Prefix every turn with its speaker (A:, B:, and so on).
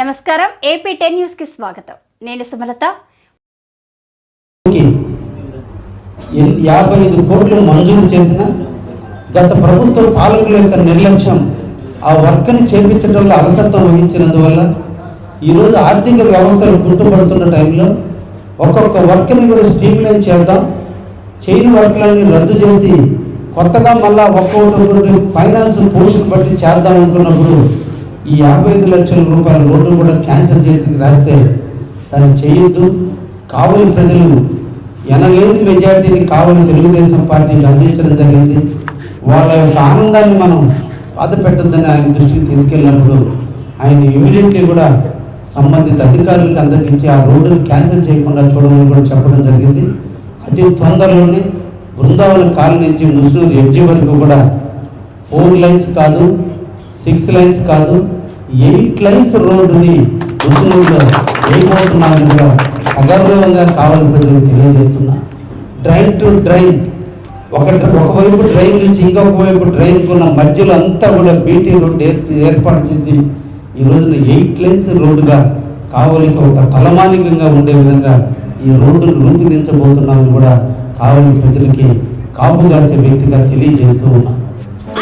A: నమస్కారం AP ten న్యూస్కి స్వాగతం. నేను సుమలత.
B: యాభై ఐదు కోట్లు మంజూరు చేసిన గత ప్రభుత్వ పాలకుల యొక్క నిర్లక్ష్యం ఆ వర్క్ని చేపించడంలో అలసత్వం వహించినందువల్ల ఈరోజు ఆర్థిక వ్యవస్థలు కుంటుపడుతున్న టైంలో ఒక్కొక్క వర్క్ని కూడా స్ట్రీమ్లైన్ చేద్దాం. చేయని వర్క్లన్నీ రద్దు చేసి కొత్తగా మళ్ళా ఒక్కొక్కటి ఫైనాన్స్ పోషన్ బట్టి చేద్దాం అనుకున్నప్పుడు ఈ యాభై ఐదు లక్షల రూపాయల రోడ్డు కూడా క్యాన్సిల్ చేయడానికి రాస్తే దాన్ని చేయొద్దు. కావలి ప్రజలు ఎనలేని మెజారిటీని కావలి తెలుగుదేశం పార్టీకి అందించడం జరిగింది. వాళ్ళ యొక్క ఆనందాన్ని మనం బాధ పెట్టొద్దని ఆయన దృష్టికి తీసుకెళ్ళినప్పుడు ఆయన ఇమీడియట్లీ కూడా సంబంధిత అధికారులకు అందరికించి ఆ రోడ్డుని క్యాన్సిల్ చేయకుండా చూడమని కూడా చెప్పడం జరిగింది. అతి తొందరలోనే బృందావన కాలనీ నుంచి ముస్లిం ఎడ్జి వరకు కూడా ఫోర్ లైన్స్ కాదు సిక్స్ లైన్స్ కాదు ఎయిట్ లైన్స్ రోడ్డుని ముస్లింలు వేయబోతున్నారని అగౌరవంగా కావాలని ప్రజలకు తెలియజేస్తున్నా. డ్రైన్ టు డ్రైన్ ఒక ఒకవైపు డ్రైన్ నుంచి ఇంకొక వైపు డ్రైన్ ఉన్న మధ్యలో అంతా కూడా బీటీ రోడ్డు ఏర్- ఏర్పాటు చేసి ఈ రోజున ఎయిట్ లైన్స్ రోడ్డుగా కావలికి ఒక తలమానికంగా ఉండే విధంగా ఈ రోడ్డును రూపొందించబోతున్నామని కూడా కావలి ప్రజలకి కాపు కాసే వ్యక్తిగా తెలియజేస్తూ ఉన్నాను